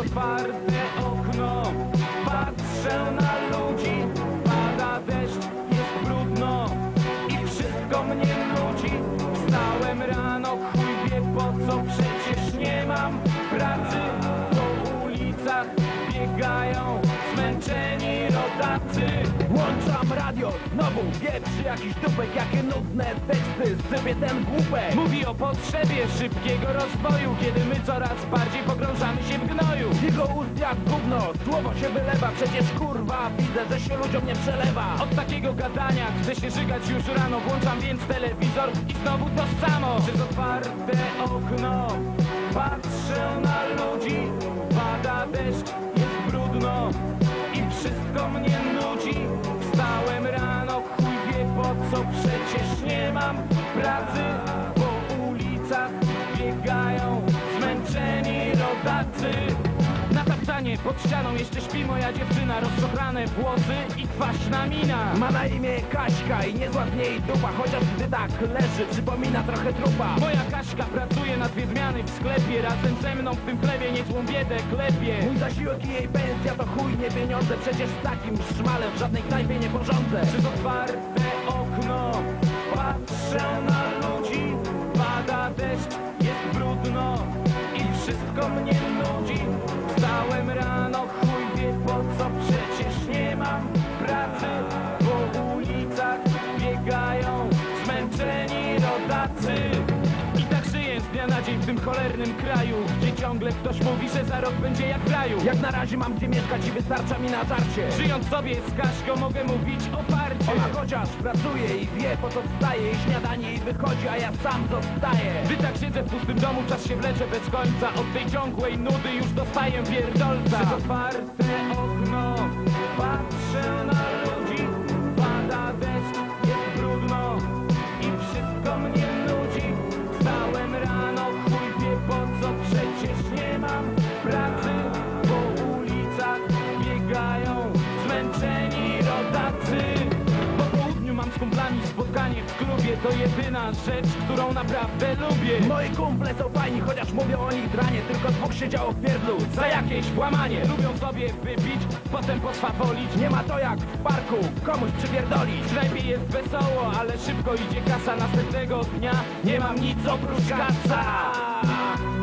Otwarte okno. Patrzę na ludzi rodacy Włączam radio, znowu wieprzy jakiś dupek Jakie nudne teksty, sypie ten głupek. Mówi o potrzebie szybkiego rozwoju Kiedy my coraz bardziej pogrążamy się w gnoju. Jego ust jak gówno, słowo się wylewa Przecież kurwa, widzę, że się ludziom nie przelewa. Od takiego gadania chcę się żygać już rano Włączam więc telewizor i znowu to samo. Przez otwarte okno patrzę na ludzi Przecież nie mam pracy Po ulicach biegają zmęczeni rodacy. Na tapczanie pod ścianą jeszcze śpi moja dziewczyna Rozczochrane włosy i kwaśna mina. Ma na imię Kaśka i niezła z niej dupa Chociaż gdy tak leży, przypomina trochę trupa. Moja Kaśka pracuje na dwie zmiany w sklepie Razem ze mną w tym chlebie niezłą biedę klepie. Mój zasiłek i jej pensja to chuj nie pieniądze Przecież z takim szmalem w żadnej knajpie nie porządzę. Przez otwarte patrzę na ludzi Pada deszcz, jest brudno i wszystko mnie nudzi. Wstałem rano, chuj wie po co Przecież tym cholernym kraju Gdzie ciągle ktoś mówi, że za rok będzie jak w raju. Jak na razie mam gdzie mieszkać i wystarcza mi na żarcie. Żyjąc sobie z Kaśką mogę mówić oparcie Ona chociaż pracuje i wie po co wstaje I śniadanie jej wychodzi, a ja sam zostaję. Gdy tak siedzę w pustym domu, czas się wlecze bez końca. Od tej ciągłej nudy już dostaję pierdolca. Przez otwarte okno z kumplami spotkanie w klubie To jedyna rzecz, którą naprawdę lubię. Moi kumple są fajni, chociaż mówią o nich dranie Tylko dwóch siedziało w pierdlu. Za jakieś włamanie Lubią sobie wypić, potem poswapolić Nie ma to jak w parku, komuś przypierdolić. W knajpie jest wesoło, ale szybko idzie kasa. Następnego dnia nie mam nic oprócz kaca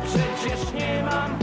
Przecież nie mam